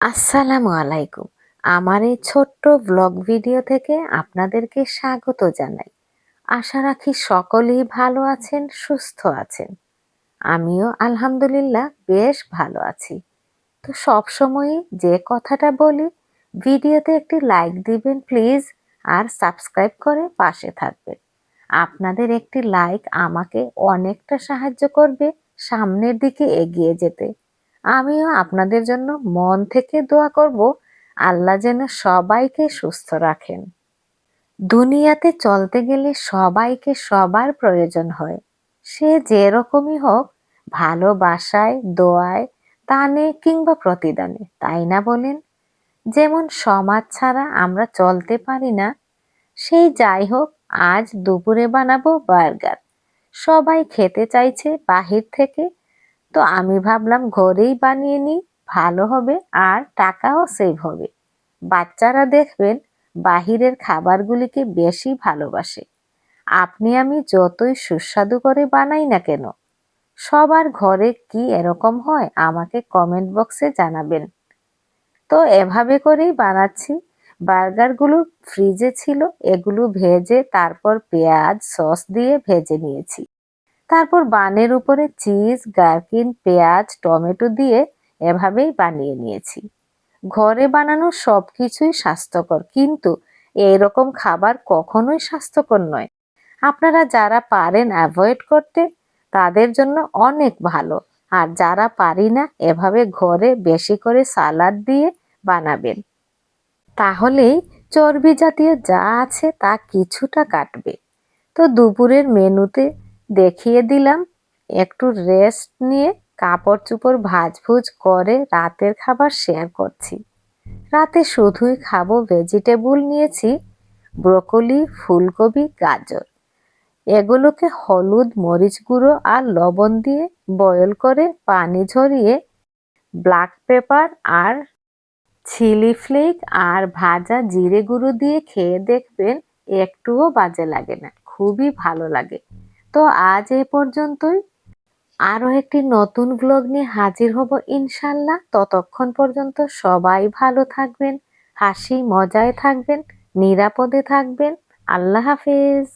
আসসালামু আলাইকুম। আমার এই ছোট্ট ব্লগ ভিডিও থেকে আপনাদেরকে স্বাগত জানাই। আশা রাখি সকলেই ভালো আছেন, সুস্থ আছেন। আমিও আলহামদুলিল্লাহ বেশ ভালো আছি। তো সবসময়ই যে কথাটা বলি ভিডিওতে একটি লাইক দিবেন প্লিজ আর সাবস্ক্রাইব করে পাশে থাকবেন। আপনাদের একটি লাইক আমাকে অনেকটা সাহায্য করবে সামনের দিকে এগিয়ে যেতে। আমিও আপনাদের জন্য মন থেকে দোয়া করব, আল্লাহ যেন সবাইকে সুস্থ রাখেন। দুনিয়াতে চলতে গেলে সবাইকে সবার প্রয়োজন হয়। সে যেরকমই হোক, ভালোবাসায়, দোয়ায়, দানে কিংবা প্রতিদানে, তাই না বলেন? যেমন সমাজ ছাড়া আমরা চলতে পারি না, সেই যাই হোক, আজ দুপুরে বানাবো বার্গার। সবাই খেতে চাইছে বাহির থেকে তো আমি ভাবলাম ঘরেই বানিয়ে নিই, ভালো হবে আর টাকাও সেভ হবে। বাচ্চারা দেখবেন বাহিরের খাবারগুলিকে বেশি ভালোবাসে। আপনি আমি যতই সুস্বাদু করে বানাই না কেন, সবার ঘরে কি এরকম হয় আমাকে কমেন্ট বক্সে জানাবেন। তো এভাবে করেই বানাচ্ছি। বার্গারগুলো ফ্রিজে ছিল, এগুলো ভেজে তারপর পেঁয়াজ সস দিয়ে ভেজে নিয়েছি। তারপর বানের উপরে চিজ, গার্কিন, পেঁয়াজ, টমেটো দিয়ে এভাবেই বানিয়ে নিয়েছি। ঘরে বানানো সব কিছুই স্বাস্থ্যকর, কিন্তু এইরকম খাবার কখনোই স্বাস্থ্যকর নয়। আপনারা যারা পারেন অ্যাভয়েড করতে, তাদের জন্য অনেক ভালো। আর যারা পারি না, এভাবে ঘরে বেশি করে সালাদ দিয়ে বানাবেন। তাহলেই চর্বি জাতীয় যা আছে তা কিছুটা কাটবে। তো দুপুরের মেনুতে দেখিয়ে দিলাম, একটু রেস্ট নিয়ে কাপড় চুপড় ভাজভুজ করে রাতের খাবার শেয়ার করছি। রাতে শুধুই খাব ভেজিটেবল নিয়েছি ব্রকলি ফুলকপি, গাজর। এগুলোকে হলুদ, মরিচ গুঁড়ো আর লবণ দিয়ে বয়েল করে পানি ঝরিয়ে ব্ল্যাক পেপার আর চিলি ফ্লেক আর ভাজা জিরে গুঁড়ো দিয়ে খেয়ে দেখবেন একটুও বাজে লাগে না, খুবই ভালো লাগে। তো আজ এ পর্যন্তই। আরও একটি নতুন ব্লগ নিয়ে হাজির হব ইনশাল্লাহ। ততক্ষণ পর্যন্ত সবাই ভালো থাকবেন, হাসি মজায় থাকবেন, নিরাপদে থাকবেন। আল্লাহ হাফেজ।